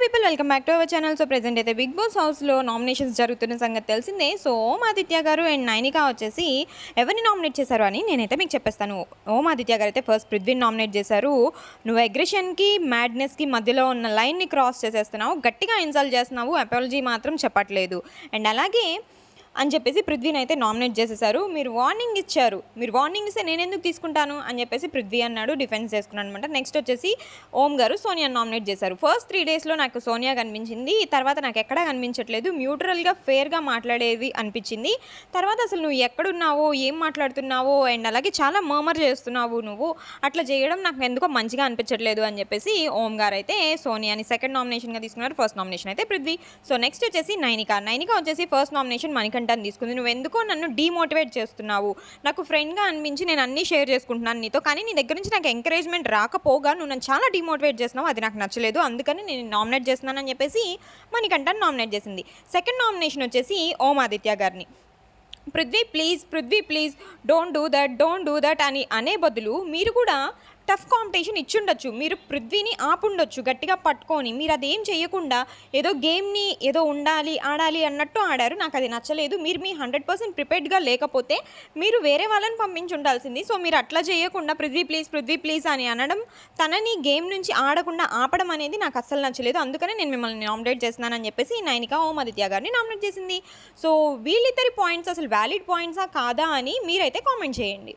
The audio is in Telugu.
People welcome back to our channel so present అయితే బిగ్ బాస్ హౌస్లో నామినేషన్స్ జరుగుతున్న సంగతి తెలిసిందే సో ఓం ఆదిత్య గారు అండ్ నైనికా వచ్చేసి ఎవరిని నామినేట్ చేశారు అని నేనైతే మీకు చెప్పేస్తాను ఓం ఆదిత్య గారు అయితే ఫస్ట్ పృథ్వీని నామినేట్ చేశారు నువ్వు అగ్రెషన్కి మ్యాడ్నెస్కి మధ్యలో ఉన్న లైన్ని క్రాస్ చేసేస్తున్నావు గట్టిగా ఇన్సల్ట్ చేస్తున్నావు అపాలజీ మాత్రం చెప్పట్లేదు అండ్ అలాగే అని చెప్పేసి పృథ్వీని అయితే నామినేట్ చేసేసారు. మీరు వార్నింగ్ ఇచ్చారు. మీరు వార్నింగ్ ఇస్తే నేను ఎందుకు తీసుకుంటాను? అని చెప్పేసి పృథ్వీ అన్నాడు. డిఫెన్స్ చేసుకున్నాను అనమాట నెక్స్ట్ వచ్చేసి ఓం గారు సోనియా నామినేట్ చేశారు. ఫస్ట్ త్రీ డేస్లో నాకు సోనియా కనిపించింది. తర్వాత నాకు ఎక్కడా కనిపించట్లేదు. న్యూట్రల్గా ఫేర్గా మాట్లాడేది అనిపించింది. తర్వాత అసలు నువ్వు ఎక్కడున్నావో ఏం మాట్లాడుతున్నావో అండ్ అలాగే చాలా మర్మర్ చేస్తున్నావు నువ్వు. అట్లా చేయడం నాకు ఎందుకో మంచిగా అనిపించట్లేదు అని చెప్పేసి ఓం గారు అయితే సోనియాని సెకండ్ నామినేషన్గా తీసుకున్నారు. ఫస్ట్ నామినేషన్ అయితే పృథ్వీ. సో నెక్స్ట్ వచ్చేసి నైనిక. నైనిక వచ్చేసి ఫస్ట్ నామినేషన్ అని తీసుకుంది. నువ్వు ఎందుకో నన్ను డీమోటివేట్ చేస్తున్నావు. నాకు ఫ్రెండ్గా అనిపించి నేను అన్నీ షేర్ చేసుకుంటున్నాను నీతో. కానీ నీ దగ్గర నుంచి నాకు ఎంకరేజ్మెంట్ రాకపోగా నువ్వు నన్ను చాలా డీమోటివేట్ చేసినావు అది నాకు నచ్చలేదు. అందుకని నేను నామినేట్ చేస్తున్నానని చెప్పేసి మణికంఠని నామినేట్ చేసింది. సెకండ్ నామినేషన్ వచ్చేసి ఓం ఆదిత్య గారిని. Prithvi please Prithvi please don't do that don't do that అని అనే బదులు మీరు కూడా టఫ్ కాంపిటీషన్ ఇచ్చుండొచ్చు. మీరు పృథ్వీని ఆపుండొచ్చు గట్టిగా పట్టుకొని. మీరు అదేం చేయకుండా ఏదో గేమ్ని ఏదో ఉండాలి ఆడాలి అన్నట్టు ఆడారు. నాకు అది నచ్చలేదు. మీరు మీ హండ్రెడ్ పర్సెంట్ ప్రిపేర్డ్గా లేకపోతే మీరు వేరే వాళ్ళని పంపించి ఉండాల్సింది. సో మీరు అట్లా చేయకుండా పృథ్వీ ప్లీజ్ పృథ్వీ ప్లీజ్ అని అనడం తనని గేమ్ నుంచి ఆడకుండా ఆపడం అనేది నాకు అస్సలు నచ్చలేదు. అందుకనే నేను మిమ్మల్ని నామినేట్ చేస్తున్నానని చెప్పేసి నైనిక ఓం ఆదిత్య గారిని నామినేట్ చేసింది. సో వీళ్ళిద్దరి పాయింట్స్ అసలు వ్యాలిడ్ పాయింట్సా కాదా అని మీరైతే కామెంట్ చేయండి.